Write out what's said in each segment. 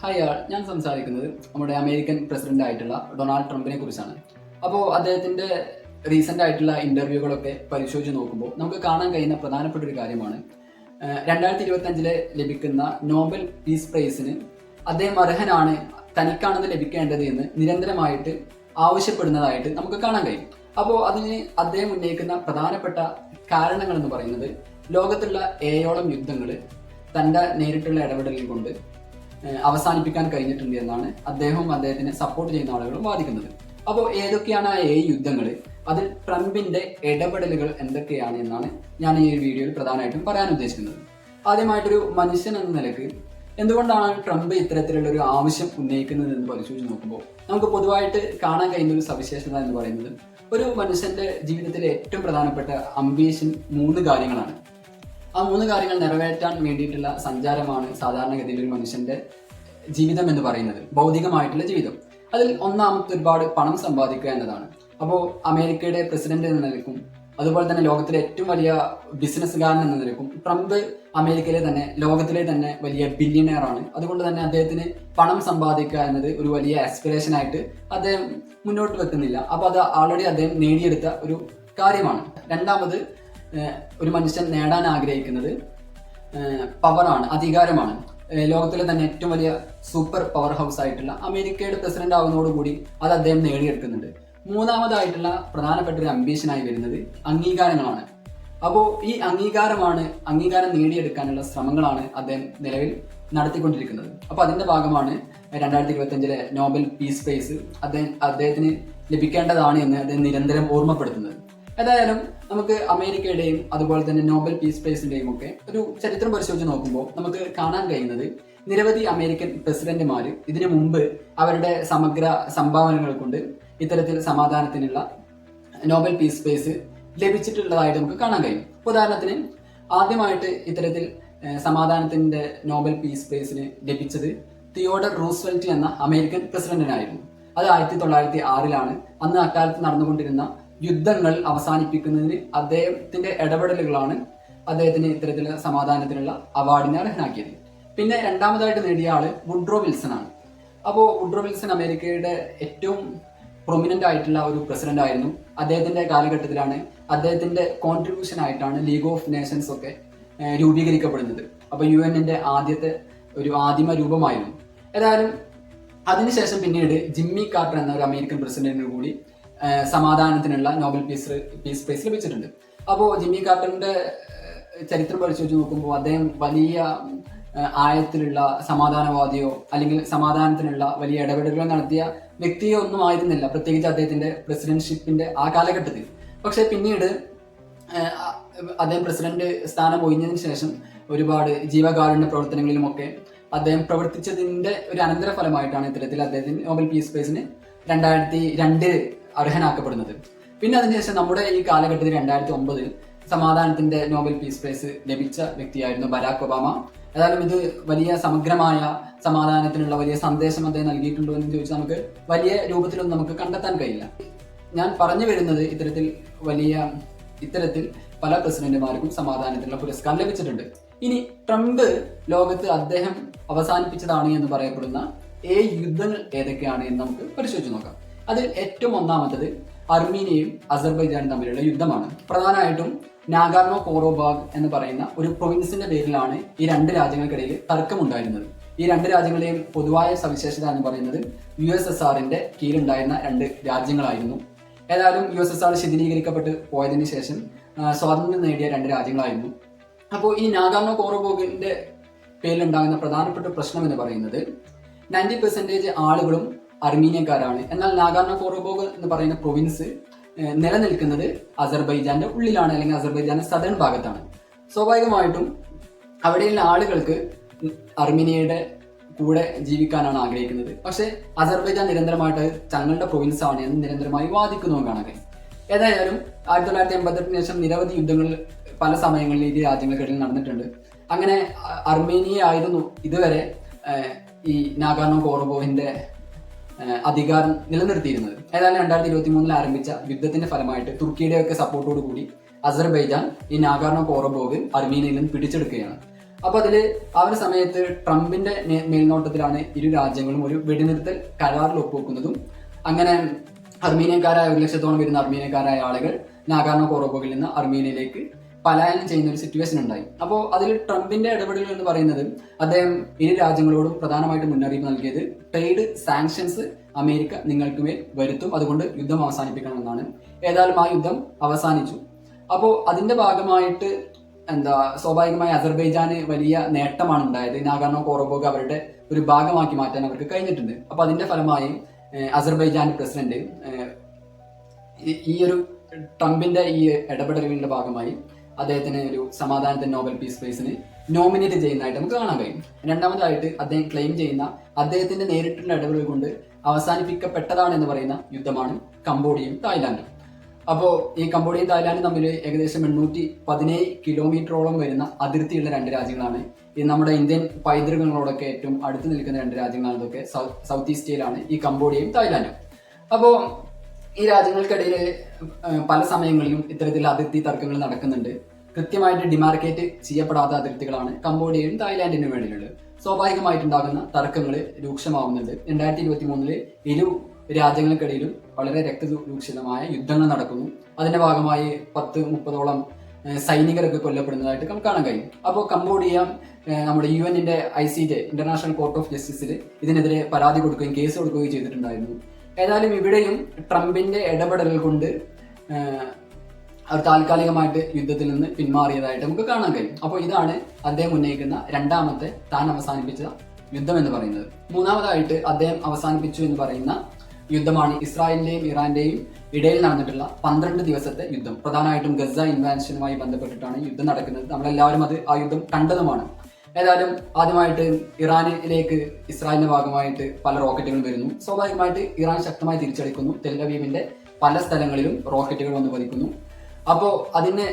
Hi ആൾ ഞാൻ സംസാരിക്കുന്നത് നമ്മുടെ അമേരിക്കൻ പ്രസിഡന്റ് ആയിട്ടുള്ള ഡൊണാൾഡ് ട്രംപിനെ കുറിച്ചാണ്. അപ്പോൾ അദ്ദേഹത്തിന്റെ റീസെന്റ് ആയിട്ടുള്ള ഇന്റർവ്യൂകളൊക്കെ പരിശോധിച്ച് നോക്കുമ്പോൾ നമുക്ക് കാണാൻ കഴിയുന്ന പ്രധാനപ്പെട്ട ഒരു കാര്യമാണ്. രണ്ടായിരത്തി ഇരുപത്തി അഞ്ചിലെ ലഭിക്കുന്ന നോബൽ പീസ് പ്രൈസിന് അദ്ദേഹം അർഹനാണ് തനിക്കാണത് ലഭിക്കേണ്ടത് എന്ന് നിരന്തരമായിട്ട് ആവശ്യപ്പെടുന്നതായിട്ട് നമുക്ക് കാണാൻ കഴിയും. അപ്പോൾ അതിന് അദ്ദേഹം ഉന്നയിക്കുന്ന പ്രധാനപ്പെട്ട കാരണങ്ങൾ എന്ന് പറയുന്നത് ലോകത്തുള്ള ഏഴോളം യുദ്ധങ്ങൾ തന്റെ നേരിട്ടുള്ള ഇടപെടലിൽ കൊണ്ട് അവസാനിപ്പിക്കാൻ കഴിഞ്ഞിട്ടുണ്ട് എന്നാണ് അദ്ദേഹവും അദ്ദേഹത്തിനെ സപ്പോർട്ട് ചെയ്യുന്ന ആളുകളും വാദിക്കുന്നത്. അപ്പോൾ ഏതൊക്കെയാണ് ആ ഏഴ് യുദ്ധങ്ങൾ അതിൽ ട്രംപിന്റെ ഇടപെടലുകൾ എന്തൊക്കെയാണ് എന്നാണ് ഞാൻ ഈ വീഡിയോയിൽ പ്രധാനമായിട്ടും പറയാൻ ഉദ്ദേശിക്കുന്നത്. ആദ്യമായിട്ടൊരു മനുഷ്യൻ എന്ന നിലയ്ക്ക് എന്തുകൊണ്ടാണ് ട്രംപ് ഇത്തരത്തിലുള്ള ഒരു ആവശ്യം ഉന്നയിക്കുന്നത് എന്ന് പരിശോധിച്ച് നോക്കുമ്പോൾ നമുക്ക് പൊതുവായിട്ട് കാണാൻ കഴിയുന്ന ഒരു സവിശേഷത എന്ന് പറയുന്നത് ഒരു മനുഷ്യന്റെ ജീവിതത്തിലെ ഏറ്റവും പ്രധാനപ്പെട്ട അംബീഷൻ മൂന്ന് കാര്യങ്ങളാണ്. ആ മൂന്ന് കാര്യങ്ങൾ നിറവേറ്റാൻ വേണ്ടിയിട്ടുള്ള സഞ്ചാരമാണ് സാധാരണഗതിയിൽ ഒരു മനുഷ്യന്റെ ജീവിതം എന്ന് പറയുന്നത്. ഭൗതികമായിട്ടുള്ള ജീവിതം. അതിൽ ഒന്നാമത്തെ ഒരുപാട് പണം സമ്പാദിക്കുക എന്നതാണ്. അപ്പോൾ അമേരിക്കയുടെ പ്രസിഡന്റ് എന്ന നിലക്കും അതുപോലെ തന്നെ ലോകത്തിലെ ഏറ്റവും വലിയ ബിസിനസ്സുകാരൻ എന്ന നിലക്കും ട്രംപ് അമേരിക്കയിലെ തന്നെ ലോകത്തിലെ തന്നെ വലിയ ബില്യനെയർ ആണ്. അതുകൊണ്ട് തന്നെ അദ്ദേഹത്തിന് പണം സമ്പാദിക്കുക എന്നത് ഒരു വലിയ ആസ്പിറേഷൻ ആയിട്ട് അദ്ദേഹം മുന്നോട്ട് വെക്കുന്നില്ല. അപ്പോൾ അത് ആൾറെഡി അദ്ദേഹം നേടിയെടുത്ത ഒരു കാര്യമാണ്. രണ്ടാമത് ഒരു മനുഷ്യൻ നേടാൻ ആഗ്രഹിക്കുന്നത് പവറാണ് അധികാരമാണ്. ലോകത്തിലെ തന്നെ ഏറ്റവും വലിയ സൂപ്പർ പവർ ഹൗസ് ആയിട്ടുള്ള അമേരിക്കയുടെ പ്രസിഡന്റ് ആവുന്നതോടുകൂടി അത് അദ്ദേഹം നേടിയെടുക്കുന്നുണ്ട്. മൂന്നാമതായിട്ടുള്ള പ്രധാനപ്പെട്ട ഒരു അംബീഷനായി വരുന്നത് അംഗീകാരങ്ങളാണ്. അപ്പോൾ ഈ അംഗീകാരമാണ് അംഗീകാരം നേടിയെടുക്കാനുള്ള ശ്രമങ്ങളാണ് അദ്ദേഹം നിലവിൽ നടത്തിക്കൊണ്ടിരിക്കുന്നത്. അപ്പോൾ അതിന്റെ ഭാഗമാണ് രണ്ടായിരത്തി ഇരുപത്തി അഞ്ചിലെ നോബൽ പീസ് പ്രൈസ് അദ്ദേഹം അദ്ദേഹത്തിന് ലഭിക്കേണ്ടതാണ് എന്ന് അദ്ദേഹം നിരന്തരം ഓർമ്മപ്പെടുത്തുന്നത്. ഏതായാലും നമുക്ക് അമേരിക്കയുടെയും അതുപോലെ തന്നെ നോബൽ പീസ് പ്രൈസിന്റെയും ഒക്കെ ഒരു ചരിത്രം പരിശോധിച്ച് നോക്കുമ്പോൾ നമുക്ക് കാണാൻ കഴിയുന്നത് നിരവധി അമേരിക്കൻ പ്രസിഡന്റുമാർ ഇതിനു മുമ്പ് അവരുടെ സമഗ്ര സംഭാവനകൾ കൊണ്ട് ഇത്തരത്തിൽ സമാധാനത്തിനുള്ള നോബൽ പീസ് പ്രൈസ് ലഭിച്ചിട്ടുള്ളതായിട്ട് നമുക്ക് കാണാൻ കഴിയും. ഉദാഹരണത്തിന് ആദ്യമായിട്ട് ഇത്തരത്തിൽ സമാധാനത്തിന്റെ നോബൽ പീസ് പ്രൈസിന് ലഭിച്ചത് തിയോഡർ റൂസ്വെൽറ്റ് എന്ന അമേരിക്കൻ പ്രസിഡന്റിനായിരുന്നു. അത് ആയിരത്തി തൊള്ളായിരത്തി ആറിലാണ് അന്ന് അക്കാലത്ത് നടന്നുകൊണ്ടിരുന്ന യുദ്ധങ്ങൾ അവസാനിപ്പിക്കുന്നതിന് അദ്ദേഹത്തിന്റെ ഇടപെടലുകളാണ് അദ്ദേഹത്തിന് ഇത്തരത്തിലുള്ള സമാധാനത്തിനുള്ള അവാർഡിനെ അർഹനാക്കിയത്. പിന്നെ രണ്ടാമതായിട്ട് നേടിയ ആൾ വുഡ്രോ വിൽസൺ ആണ്. അപ്പോൾ വുഡ്രോ വിൽസൺ അമേരിക്കയുടെ ഏറ്റവും പ്രൊമിനന്റ് ആയിട്ടുള്ള ഒരു പ്രസിഡന്റ് ആയിരുന്നു. അദ്ദേഹത്തിന്റെ കാലഘട്ടത്തിലാണ് അദ്ദേഹത്തിന്റെ കോൺട്രിബ്യൂഷൻ ആയിട്ടാണ് ലീഗ് ഓഫ് നേഷൻസ് ഒക്കെ രൂപീകരിക്കപ്പെടുന്നത്. അപ്പൊ യു എന്നിന്റെ ആദ്യത്തെ ഒരു ആദിമ രൂപമായിരുന്നു. ഏതായാലും അതിനുശേഷം പിന്നീട് ജിമ്മി കാർട്ടർ എന്ന ഒരു അമേരിക്കൻ പ്രസിഡന്റിന് കൂടി സമാധാനത്തിനുള്ള നോബൽ പീസ് പീസ് പ്രൈസ് ലഭിച്ചിട്ടുണ്ട്. അപ്പോൾ ജിമ്മി കാർട്ടറിന്റെ ചരിത്രം പഠിച്ചു വെച്ച് നോക്കുമ്പോൾ അദ്ദേഹം വലിയ ആയത്തിലുള്ള സമാധാനവാദിയോ അല്ലെങ്കിൽ സമാധാനത്തിനുള്ള വലിയ ഇടപെടലുകളോ നടത്തിയ വ്യക്തിയോ ഒന്നും ആയിരുന്നില്ല പ്രത്യേകിച്ച് അദ്ദേഹത്തിന്റെ പ്രസിഡന്റ്ഷിപ്പിന്റെ ആ കാലഘട്ടത്തിൽ. പക്ഷെ പിന്നീട് അദ്ദേഹം പ്രസിഡന്റ് സ്ഥാനം ഒഴിഞ്ഞതിന് ശേഷം ഒരുപാട് ജീവകാരുണ്യ പ്രവർത്തനങ്ങളിലുമൊക്കെ അദ്ദേഹം പ്രവർത്തിച്ചതിന്റെ ഒരു അനന്തരഫലമായിട്ടാണ് ഇത്തരത്തിൽ അദ്ദേഹത്തിന് നോബൽ പീസ് പ്രൈസിന് രണ്ടായിരത്തി രണ്ടിൽ അർഹനാക്കപ്പെടുന്നത്. പിന്നെ അതിനുശേഷം നമ്മുടെ ഈ കാലഘട്ടത്തിൽ രണ്ടായിരത്തി ഒമ്പതിൽ സമാധാനത്തിന്റെ നോബൽ പീസ് പ്രൈസ് ലഭിച്ച വ്യക്തിയായിരുന്നു ബരാക് ഒബാമ. ഏതായാലും ഇത് വലിയ സമഗ്രമായ സമാധാനത്തിനുള്ള വലിയ സന്ദേശം അദ്ദേഹം നൽകിയിട്ടുണ്ടോ എന്ന് ചോദിച്ചാൽ നമുക്ക് വലിയ രൂപത്തിലൊന്നും നമുക്ക് കണ്ടെത്താൻ കഴിയില്ല. ഞാൻ പറഞ്ഞു വരുന്നത് ഇത്തരത്തിൽ വലിയ ഇത്തരത്തിൽ പല പ്രസിഡന്റുമാർക്കും സമാധാനത്തിനുള്ള പുരസ്കാരം ലഭിച്ചിട്ടുണ്ട്. ഇനി ട്രംപ് ലോകത്ത് അദ്ദേഹം അവസാനിപ്പിച്ചതാണ് എന്ന് പറയപ്പെടുന്ന ഏ യുദ്ധങ്ങൾ ഏതൊക്കെയാണ് എന്ന് നമുക്ക് പരിശോധിച്ചു നോക്കാം. അതിൽ ഏറ്റവും ഒന്നാമത്തത് അർമീനിയയും അസർബൈജാനും തമ്മിലുള്ള യുദ്ധമാണ്. പ്രധാനമായിട്ടും നാഗാർണോ കോറോബാഗ് എന്ന് പറയുന്ന ഒരു പ്രൊവിൻസിന്റെ പേരിലാണ് ഈ രണ്ട് രാജ്യങ്ങൾക്കിടയിൽ തർക്കമുണ്ടായിരുന്നത്. ഈ രണ്ട് രാജ്യങ്ങളുടെയും പൊതുവായ സവിശേഷത എന്ന് പറയുന്നത് യു എസ് എസ് ആറിന്റെ കീഴിലുണ്ടായിരുന്ന രണ്ട് രാജ്യങ്ങളായിരുന്നു. ഏതായാലും യു എസ് എസ് ആർ ശിഥിലീകരിക്കപ്പെട്ട് പോയതിനു ശേഷം സ്വാതന്ത്ര്യം നേടിയ രണ്ട് രാജ്യങ്ങളായിരുന്നു. അപ്പോൾ ഈ നാഗാർണോ കോറോബോഗിന്റെ പേരിലുണ്ടാകുന്ന പ്രധാനപ്പെട്ട പ്രശ്നം എന്ന് പറയുന്നത് നയന്റി പെർസെന്റേജ് ആളുകളും അർമീനിയക്കാരാണ്. എന്നാൽ നാഗാർണ കോറോബോഗ് എന്ന് പറയുന്ന പ്രൊവിൻസ് നിലനിൽക്കുന്നത് അസർബൈജാന്റെ ഉള്ളിലാണ് അല്ലെങ്കിൽ അസർബൈജാന്റെ സദേൺ ഭാഗത്താണ്. സ്വാഭാവികമായിട്ടും അവിടെയുള്ള ആളുകൾക്ക് അർമീനിയയുടെ കൂടെ ജീവിക്കാനാണ് ആഗ്രഹിക്കുന്നത്. പക്ഷേ അസർബൈജാൻ നിരന്തരമായിട്ട് തങ്ങളുടെ പ്രൊവിൻസ് ആണ് എന്ന് നിരന്തരമായി വാദിക്കുന്നു കാണാൻ ഏതായാലും ആയിരത്തി തൊള്ളായിരത്തി എൺപത്തെട്ടിന് ശേഷം നിരവധി യുദ്ധങ്ങൾ പല സമയങ്ങളിൽ ഈ രാജ്യങ്ങൾക്കിടയിൽ നടന്നിട്ടുണ്ട്. അങ്ങനെ അർമേനിയ ആയിരുന്നു ഇതുവരെ ഈ നാഗാർണോ കോറബോവിന്റെ അധികാരം നിലനിർത്തിയിരുന്നത്. ഏതായാലും രണ്ടായിരത്തി ഇരുപത്തി മൂന്നിൽ ആരംഭിച്ച യുദ്ധത്തിന്റെ ഫലമായിട്ട് തുർക്കിയുടെ ഒക്കെ സപ്പോർട്ടോട് കൂടി അസർബൈജാൻ ഈ നാഗാർണോ കോറബോവ് അർമീനിയയിൽ നിന്ന് പിടിച്ചെടുക്കുകയാണ്. അപ്പൊ അതിൽ ആ ഒരു സമയത്ത് ട്രംപിന്റെ മേൽനോട്ടത്തിലാണ് ഇരു രാജ്യങ്ങളും ഒരു വെടിനിർത്തൽ കരാറിൽ ഒപ്പുവെക്കുന്നതും. അങ്ങനെ അർമീനിയക്കാരായ ഒരു ലക്ഷത്തോളം വരുന്ന അർമീനിയക്കാരായ ആളുകൾ നാഗാർണോ കോറബോഗിൽ നിന്ന് അർമീനിയയിലേക്ക് പലായനം ചെയ്യുന്ന ഒരു സിറ്റുവേഷൻ ഉണ്ടായി. അപ്പോൾ അതിൽ ട്രംപിന്റെ ഇടപെടൽ എന്ന് പറയുന്നത് അദ്ദേഹം ഇരു രാജ്യങ്ങളോടും പ്രധാനമായിട്ട് മുന്നറിയിപ്പ് നൽകിയത് ട്രേഡ് സാങ്ഷൻസ് അമേരിക്ക നിങ്ങൾക്ക് മേൽ വരുത്തും. അതുകൊണ്ട് യുദ്ധം അവസാനിപ്പിക്കണമെന്നാണ് ഏതായാലും ആ യുദ്ധം അവസാനിച്ചു. അപ്പോൾ അതിന്റെ ഭാഗമായിട്ട് എന്താ സ്വാഭാവികമായി അസർബൈജാന് വലിയ നേട്ടമാണ് ഉണ്ടായത്. നാഗാർണോ കോറോബോഗ് അവരുടെ ഒരു ഭാഗമാക്കി മാറ്റാൻ അവർക്ക് കഴിഞ്ഞിട്ടുണ്ട്. അപ്പോൾ അതിന്റെ ഫലമായി അസർബൈജാൻ പ്രസിഡന്റ് ഈ ഒരു ട്രംപിന്റെ ഈ ഇടപെടലുകളുടെ ഭാഗമായി അദ്ദേഹത്തിന് ഒരു സമാധാനത്തിന് നോബൽ പീസ് പ്രൈസിന് നോമിനേറ്റ് ചെയ്യുന്നതായിട്ട് നമുക്ക് കാണാൻ കഴിയും. രണ്ടാമതായിട്ട് അദ്ദേഹം ക്ലെയിം ചെയ്യുന്ന അദ്ദേഹത്തിന്റെ നേരിട്ടുള്ള ഇടപെടൽ കൊണ്ട് അവസാനിപ്പിക്കപ്പെട്ടതാണ് എന്ന് പറയുന്ന യുദ്ധമാണ് കംബോഡിയയും തായ്ലാന്റും. അപ്പോൾ ഈ കംബോഡിയയും തായ്ലാന്റും തമ്മിൽ ഏകദേശം എണ്ണൂറ്റി പതിനേഴ് കിലോമീറ്ററോളം വരുന്ന അതിർത്തിയുള്ള രണ്ട് രാജ്യങ്ങളാണ്. ഈ നമ്മുടെ ഇന്ത്യൻ പൈതൃകങ്ങളോടൊക്കെ ഏറ്റവും അടുത്ത് നിൽക്കുന്ന രണ്ട് രാജ്യങ്ങളാണ് ഇതൊക്കെ സൗത്ത് ഈസ്റ്റിലാണ് ഈ കംബോഡിയയും തായ്ലാന്റും. അപ്പോൾ ഈ രാജ്യങ്ങൾക്കിടയിൽ പല സമയങ്ങളിലും ഇത്തരത്തിൽ അതിർത്തി തർക്കങ്ങൾ നടക്കുന്നുണ്ട്. കൃത്യമായിട്ട് ഡിമാർക്കേറ്റ് ചെയ്യപ്പെടാത്ത അതിർത്തികളാണ് കംബോഡിയയും തായ്ലാന്റിനും വേണ്ടിയുള്ളത് സ്വാഭാവികമായിട്ടുണ്ടാകുന്ന തർക്കങ്ങൾ രൂക്ഷമാവുന്നുണ്ട്. രണ്ടായിരത്തി ഇരുപത്തി മൂന്നിൽ ഇരു രാജ്യങ്ങൾക്കിടയിലും വളരെ രക്തരൂക്ഷിതമായ യുദ്ധങ്ങൾ നടക്കുന്നു. അതിന്റെ ഭാഗമായി പത്ത് മുപ്പതോളം സൈനികരൊക്കെ കൊല്ലപ്പെടുന്നതായിട്ട് നമുക്ക് കാണാൻ കഴിയും. അപ്പോൾ കംബോഡിയ നമ്മുടെ യു എന്നിന്റെ I C J international court of ജസ്റ്റിസിൽ ഇതിനെതിരെ പരാതി കൊടുക്കുകയും കേസ് കൊടുക്കുകയും ചെയ്തിട്ടുണ്ടായിരുന്നു. ഏതായാലും ഇവിടെയും ട്രംപിന്റെ ഇടപെടൽ കൊണ്ട് അവർ താൽക്കാലികമായിട്ട് യുദ്ധത്തിൽ നിന്ന് പിന്മാറിയതായിട്ട് നമുക്ക് കാണാൻ കഴിയും. അപ്പോൾ ഇതാണ് അദ്ദേഹം ഉന്നയിക്കുന്ന രണ്ടാമത്തെ താൻ അവസാനിപ്പിച്ച യുദ്ധം എന്ന് പറയുന്നത്. മൂന്നാമതായിട്ട് അദ്ദേഹം അവസാനിപ്പിച്ചു എന്ന് പറയുന്ന യുദ്ധമാണ് ഇസ്രായേലിന്റെയും ഇറാന്റെയും ഇടയിൽ നടന്നിട്ടുള്ള പന്ത്രണ്ട് ദിവസത്തെ യുദ്ധം. പ്രധാനമായിട്ടും ഗസ ഇൻവാൻഷനുമായി ബന്ധപ്പെട്ടിട്ടാണ് യുദ്ധം നടക്കുന്നത്. നമ്മളെല്ലാവരും അത് ആ യുദ്ധം കണ്ടതുമാണ്. ഏതായാലും ആദ്യമായിട്ട് ഇറാനിലേക്ക് ഇസ്രായേലിന്റെ ഭാഗമായിട്ട് പല റോക്കറ്റുകളും വരുന്നു. സ്വാഭാവികമായിട്ട് ഇറാൻ ശക്തമായി തിരിച്ചടിക്കുന്നു. തെല്ലവീമിന്റെ പല സ്ഥലങ്ങളിലും റോക്കറ്റുകൾ വന്ന് പതിക്കുന്നു. അപ്പോൾ അതിന്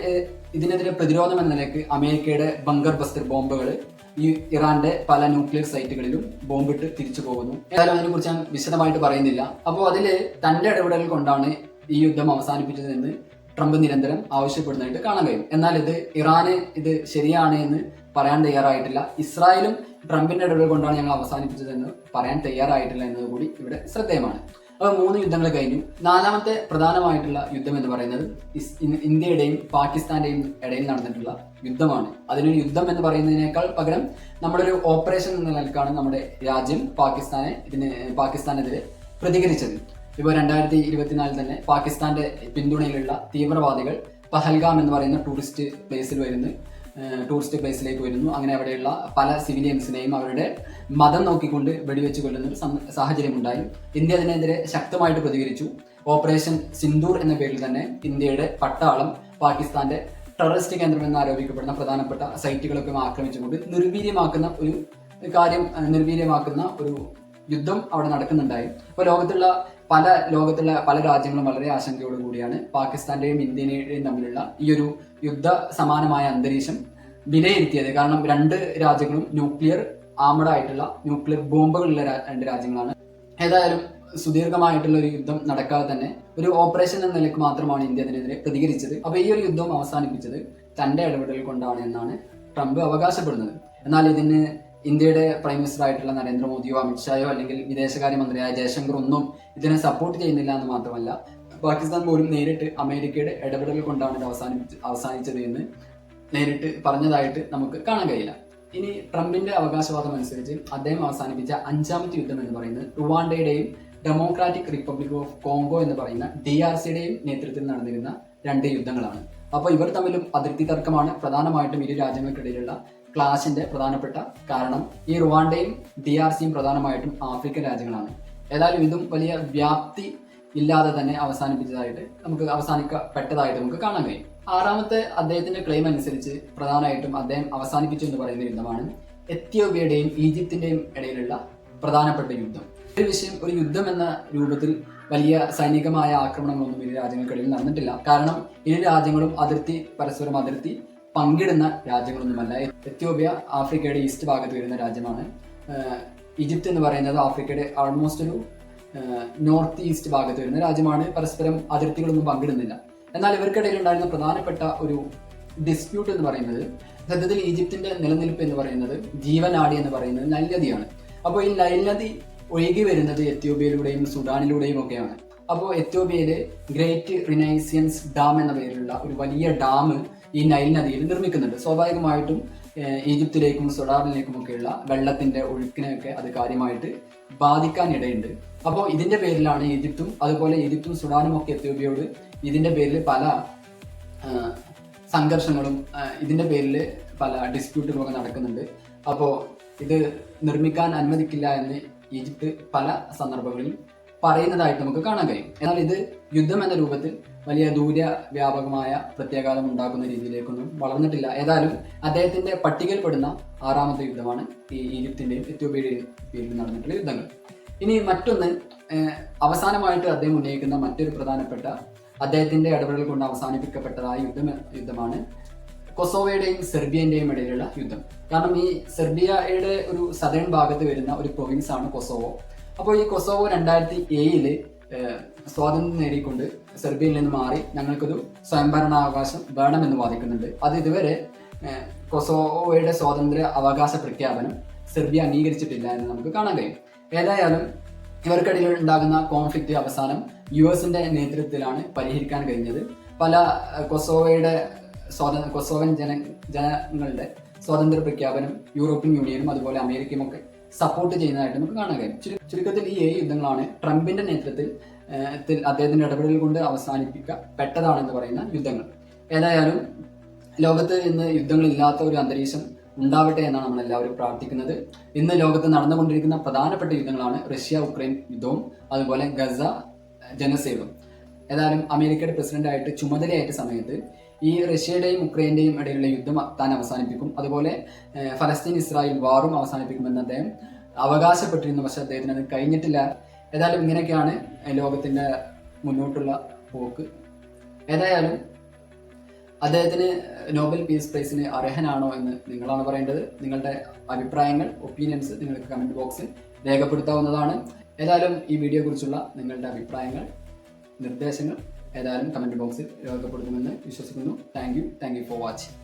ഇതിനെതിരെ പ്രതിരോധം എന്ന നിലയ്ക്ക് അമേരിക്കയുടെ ബങ്കർ ബസ്റ്റർ ബോംബുകൾ ഈ ഇറാന്റെ പല ന്യൂക്ലിയർ സൈറ്റുകളിലും ബോംബിട്ട് തിരിച്ചു പോകുന്നു. ഏതായാലും അതിനെക്കുറിച്ച് ഞാൻ വിശദമായിട്ട് പറയുന്നില്ല. അപ്പോൾ അതിൽ തന്റെ ഇടപെടൽ കൊണ്ടാണ് ഈ യുദ്ധം അവസാനിപ്പിച്ചതെന്ന് ട്രംപ് നിരന്തരം ആവശ്യപ്പെടുന്നതായിട്ട് കാണാൻ കഴിയും. എന്നാൽ ഇത് ഇറാന് ഇത് ശരിയാണ് എന്ന് പറയാൻ തയ്യാറായിട്ടില്ല. ഇസ്രായേലും ട്രംപിന്റെ ഇടപെടൽ കൊണ്ടാണ് ഞങ്ങൾ അവസാനിപ്പിച്ചത് എന്ന് പറയാൻ തയ്യാറായിട്ടില്ല എന്നത് കൂടി ഇവിടെ ശ്രദ്ധേയമാണ്. അപ്പോൾ മൂന്ന് യുദ്ധങ്ങൾ കഴിഞ്ഞു. നാലാമത്തെ പ്രധാനമായിട്ടുള്ള യുദ്ധം എന്ന് പറയുന്നത് ഇന്ത്യയുടെയും പാകിസ്ഥാന്റെയും ഇടയിൽ നടന്നിട്ടുള്ള യുദ്ധമാണ്. അതിനൊരു യുദ്ധം എന്ന് പറയുന്നതിനേക്കാൾ പകരം നമ്മളൊരു ഓപ്പറേഷൻ എന്ന നിലക്കാണ് നമ്മുടെ രാജ്യം പാകിസ്ഥാനെ ഇതിന് പാകിസ്ഥാനെതിരെ പ്രതികരിച്ചത്. ഇപ്പോൾ രണ്ടായിരത്തി ഇരുപത്തിനാലിൽ തന്നെ പാകിസ്ഥാന്റെ പിന്തുണയിലുള്ള തീവ്രവാദികൾ പഹൽഗാം എന്ന് പറയുന്ന ടൂറിസ്റ്റ് പ്ലേസിൽ വരുന്നു. ടൂറിസ്റ്റ് പ്ലേസിലേക്ക് വരുന്നു. അങ്ങനെ അവിടെയുള്ള പല സിവിലിയൻസിനെയും അവരുടെ മതം നോക്കിക്കൊണ്ട് വെടിവെച്ച് കൊല്ലുന്ന ഒരു സാഹചര്യമുണ്ടായി. ഇന്ത്യ അതിനെതിരെ ശക്തമായിട്ട് പ്രതികരിച്ചു. ഓപ്പറേഷൻ സിന്ദൂർ എന്ന പേരിൽ തന്നെ ഇന്ത്യയുടെ പട്ടാളം പാകിസ്ഥാന്റെ ടെററിസ്റ്റ് കേന്ദ്രം എന്ന് ആരോപിക്കപ്പെടുന്ന പ്രധാനപ്പെട്ട സൈറ്റുകളൊക്കെ ആക്രമിച്ചുകൊണ്ട് നിർവീര്യമാക്കുന്ന ഒരു കാര്യം നിർവീര്യമാക്കുന്ന ഒരു യുദ്ധം അവിടെ നടക്കുന്നുണ്ടായി. അപ്പോൾ ലോകത്തുള്ള പല ലോകത്തുള്ള പല രാജ്യങ്ങളും വളരെ ആശങ്കയോട് കൂടിയാണ് പാകിസ്ഥാന്റെയും ഇന്ത്യയുടെയും തമ്മിലുള്ള ഈ ഒരു യുദ്ധ സമാനമായ അന്തരീക്ഷം വിലയിരുത്തിയത്. കാരണം രണ്ട് രാജ്യങ്ങളും ന്യൂക്ലിയർ ആമഡ് ആയിട്ടുള്ള ന്യൂക്ലിയർ ബോംബുകളുള്ള രണ്ട് രാജ്യങ്ങളാണ്. ഏതായാലും സുദീർഘമായിട്ടുള്ള ഒരു യുദ്ധം നടക്കാതെ തന്നെ ഒരു ഓപ്പറേഷൻ എന്ന നിലയ്ക്ക് മാത്രമാണ് ഇന്ത്യ അതിനെതിരെ പ്രതികരിച്ചത്. അപ്പൊ ഈ ഒരു യുദ്ധം അവസാനിപ്പിച്ചത് തന്റെ ഇടപെടൽ കൊണ്ടാണ് എന്നാണ് ട്രംപ് അവകാശപ്പെടുന്നത്. എന്നാൽ ഇതിന് ഇന്ത്യയുടെ പ്രൈം മിനിസ്റ്റർ ആയിട്ടുള്ള നരേന്ദ്രമോദിയോ അമിത്ഷായോ അല്ലെങ്കിൽ വിദേശകാര്യമന്ത്രിയായ ജയശങ്കർ ഒന്നും ഇതിനെ സപ്പോർട്ട് ചെയ്യുന്നില്ല എന്ന് മാത്രമല്ല പാകിസ്ഥാൻ പോലും നേരിട്ട് അമേരിക്കയുടെ ഇടപെടൽ കൊണ്ടാണ് ഇത് അവസാനിപ്പിച്ച് അവസാനിച്ചത് എന്ന് നേരിട്ട് പറഞ്ഞതായിട്ട് നമുക്ക് കാണാൻ കഴിയില്ല. ഇനി ട്രംപിന്റെ അവകാശവാദം അനുസരിച്ച് അദ്ദേഹം അവസാനിപ്പിച്ച അഞ്ചാമത്തെ യുദ്ധം എന്ന് പറയുന്നത് റുവാണ്ടയുടെയും ഡെമോക്രാറ്റിക് റിപ്പബ്ലിക് ഓഫ് കോങ്കോ എന്ന് പറയുന്ന ഡി ആർ സിയുടെയും നേതൃത്വത്തിൽ നടന്നിരുന്ന രണ്ട് യുദ്ധങ്ങളാണ്. അപ്പോൾ ഇവർ തമ്മിലും അതിർത്തി തർക്കമാണ്. പ്രധാനമായിട്ടും ഇരു രാജ്യങ്ങൾക്കിടയിലുള്ള ക്ലാഷിന്റെ പ്രധാനപ്പെട്ട കാരണം ഈ റുവാണ്ടയും ഡി ആർ സിയും പ്രധാനമായിട്ടും ആഫ്രിക്കൻ രാജ്യങ്ങളാണ്. ഏതായാലും ഇതും വലിയ വ്യാപ്തി ഇല്ലാതെ തന്നെ അവസാനിപ്പിച്ചതായിട്ട് നമുക്ക് അവസാനിക്കപ്പെട്ടതായിട്ട് നമുക്ക് കാണാൻ കഴിയും. ആറാമത്തെ അദ്ദേഹത്തിന്റെ ക്ലെയിം അനുസരിച്ച് പ്രധാനമായിട്ടും അദ്ദേഹം അവസാനിപ്പിച്ചു എന്ന് പറയുന്ന യുദ്ധമാണ് എത്യോപ്യയുടെയും ഈജിപ്തിന്റെയും ഇടയിലുള്ള പ്രധാനപ്പെട്ട യുദ്ധം. ഒരു വിഷയം ഒരു യുദ്ധം എന്ന രൂപത്തിൽ വലിയ സൈനികമായ ആക്രമണങ്ങളൊന്നും ഇരു രാജ്യങ്ങൾക്കിടയിൽ നടന്നിട്ടില്ല. കാരണം ഇരു രാജ്യങ്ങളും അതിർത്തി പരസ്പരം അതിർത്തി പങ്കിടുന്ന രാജ്യങ്ങളൊന്നുമല്ല. എത്യോപ്യ ആഫ്രിക്കയുടെ ഈസ്റ്റ് ഭാഗത്ത് വരുന്ന രാജ്യമാണ്. ഈജിപ്ത് എന്ന് പറയുന്നത് ആഫ്രിക്കയുടെ ആൾമോസ്റ്റ് ഒരു നോർത്ത് ഈസ്റ്റ് ഭാഗത്ത് വരുന്ന രാജ്യമാണ്. പരസ്പരം അതിർത്തികളൊന്നും പങ്കിടുന്നില്ല. എന്നാൽ ഇവർക്കിടയിൽ ഉണ്ടായിരുന്ന പ്രധാനപ്പെട്ട ഒരു ഡിസ്പ്യൂട്ട് എന്ന് പറയുന്നത് സത്യത്തിൽ ഈജിപ്തിന്റെ നിലനിൽപ്പ് എന്ന് പറയുന്നത് ജീവനാടി എന്ന് പറയുന്നത് നൈൽ നദിയാണ്. അപ്പോൾ ഈ നൈൽ നദി ഒഴുകി വരുന്നത് എത്യോപ്യയിലൂടെയും സുഡാനിലൂടെയും ഒക്കെയാണ്. അപ്പോൾ എത്യോപ്യയിലെ ഗ്രേറ്റ് റിനൈസിയൻസ് ഡാം എന്ന പേരിലുള്ള ഒരു വലിയ ഡാം ഈ നൈൽ നദിയിൽ നിർമ്മിക്കുന്നുണ്ട്. സ്വാഭാവികമായിട്ടും ഈജിപ്തിലേക്കും സൊഡാറിലേക്കും ഒക്കെയുള്ള വെള്ളത്തിന്റെ ഒഴുക്കിനെയൊക്കെ അത് കാര്യമായിട്ട് ബാധിക്കാൻ ഇടയുണ്ട് അപ്പോൾ ഇതിന്റെ പേരിലാണ് ഈജിപ്തും അതുപോലെ ഈജിപ്തും സുഡാനും ഒക്കെ എത്യോപ്യയോട് ഇതിന്റെ പേരിൽ പല സംഘർഷങ്ങളും ഇതിന്റെ പേരിൽ പല ഡിസ്പ്യൂട്ടുകളൊക്കെ നടക്കുന്നുണ്ട്. അപ്പോൾ ഇത് നിർമ്മിക്കാൻ അനുവദിക്കില്ല എന്ന് ഈജിപ്ത് പല സന്ദർഭങ്ങളിൽ പറയുന്നതായിട്ട് നമുക്ക് കാണാൻ കഴിയും. എന്നാൽ ഇത് യുദ്ധം എന്ന രൂപത്തിൽ വലിയ ദൂര വ്യാപകമായ പ്രത്യാഘാതം ഉണ്ടാക്കുന്ന രീതിയിലേക്കൊന്നും വളർന്നിട്ടില്ല. ഏതായാലും അദ്ദേഹത്തിന്റെ പട്ടികയിൽപ്പെടുന്ന ആറാമത്തെ യുദ്ധമാണ് ഈ ഈജിപ്തിന്റെയും എത്യോപ്യയുടെയും പേരിൽ നടന്നിട്ടുള്ള യുദ്ധങ്ങൾ. ഇനി മറ്റൊന്ന് അവസാനമായിട്ട് അദ്ദേഹം ഉന്നയിക്കുന്ന മറ്റൊരു പ്രധാനപ്പെട്ട അദ്ദേഹത്തിന്റെ ഇടപെടൽ കൊണ്ട് അവസാനിപ്പിക്കപ്പെട്ടതായ യുദ്ധം യുദ്ധമാണ് കൊസോവയുടെയും സെർബിയന്റെയും ഇടയിലുള്ള യുദ്ധം. കാരണം ഈ സെർബിയയുടെ ഒരു സദേൺ ഭാഗത്ത് വരുന്ന ഒരു പ്രൊവിൻസ് ആണ് കൊസോവോ. അപ്പോൾ ഈ കൊസോവോ രണ്ടായിരത്തി ഏഴിൽ സ്വാതന്ത്ര്യം നേടിക്കൊണ്ട് സെർബിയയിൽ നിന്ന് മാറി ഞങ്ങൾക്കൊരു സ്വയംഭരണാവകാശം വേണമെന്ന് വാദിക്കുന്നുണ്ട്. അത് ഇതുവരെ കൊസോവോയുടെ സ്വാതന്ത്ര്യ അവകാശ പ്രഖ്യാപനം സെർബിയ അംഗീകരിച്ചിട്ടില്ല എന്ന് നമുക്ക് കാണാൻ കഴിയും. ഏതായാലും ഇവർക്കിടയിൽ ഉണ്ടാകുന്ന കോൺഫ്ലിക്റ്റ് അവസാനം യു എസിന്റെ നേതൃത്വത്തിലാണ് പരിഹരിക്കാൻ കഴിഞ്ഞത്. പല കൊസോവയുടെ സ്വാത കൊസോവൻ ജന ജനങ്ങളുടെ സ്വാതന്ത്ര്യ പ്രഖ്യാപനം യൂറോപ്യൻ യൂണിയനും അതുപോലെ അമേരിക്കയും ഒക്കെ സപ്പോർട്ട് ചെയ്യുന്നതായിട്ട് നമുക്ക് കാണാൻ കഴിയും. ചുരു- ചുരുക്കത്തിൽ ഈ ഏഴ് യുദ്ധങ്ങളാണ് ട്രംപിന്റെ നേതൃത്വത്തിൽ അദ്ദേഹത്തിന്റെ ഇടപെടൽ കൊണ്ട് അവസാനിപ്പിക്കപ്പെട്ടതാണെന്ന് പറയുന്ന യുദ്ധങ്ങൾ. ഏതായാലും ലോകത്ത് ഇന്ന് യുദ്ധങ്ങളില്ലാത്ത ഒരു അന്തരീക്ഷം ഉണ്ടാവട്ടെ എന്നാണ് നമ്മൾ എല്ലാവരും പ്രാർത്ഥിക്കുന്നത്. ഇന്ന് ലോകത്ത് നടന്നുകൊണ്ടിരിക്കുന്ന പ്രധാനപ്പെട്ട യുദ്ധങ്ങളാണ് റഷ്യ ഉക്രൈൻ യുദ്ധവും അതുപോലെ ഗസ ജനസേവം. ഏതായാലും അമേരിക്കയുടെ പ്രസിഡന്റായിട്ട് ചുമതലയായിട്ട് സമയത്ത് ഈ റഷ്യയുടെയും ഉക്രൈന്റെയും ഇടയിലുള്ള യുദ്ധം താൻ അവസാനിപ്പിക്കും. അതുപോലെ ഫലസ്തീൻ ഇസ്രായേൽ വാറും അവസാനിപ്പിക്കുമെന്ന് അദ്ദേഹം അവകാശപ്പെട്ടിരുന്നു. പക്ഷെ അദ്ദേഹത്തിന് അത് കഴിഞ്ഞിട്ടില്ല. ഏതായാലും ഇങ്ങനെയൊക്കെയാണ് ലോകത്തിന്റെ മുന്നോട്ടുള്ള പോക്ക്. ഏതായാലും അദ്ദേഹത്തിന് നോബൽ പീസ് പ്രൈസിന് അർഹനാണോ എന്ന് നിങ്ങളാണ് പറയേണ്ടത്. നിങ്ങളുടെ അഭിപ്രായങ്ങൾ ഒപ്പീനിയൻസ് നിങ്ങൾക്ക് കമന്റ് ബോക്സിൽ രേഖപ്പെടുത്താവുന്നതാണ്. ഏതായാലും ഈ വീഡിയോ കുറിച്ചുള്ള നിങ്ങളുടെ അഭിപ്രായങ്ങൾ നിർദ്ദേശങ്ങൾ ഏതായാലും കമന്റ് ബോക്സിൽ രേഖപ്പെടുത്തുമെന്ന് വിശ്വസിക്കുന്നു. Thank you thank you for watching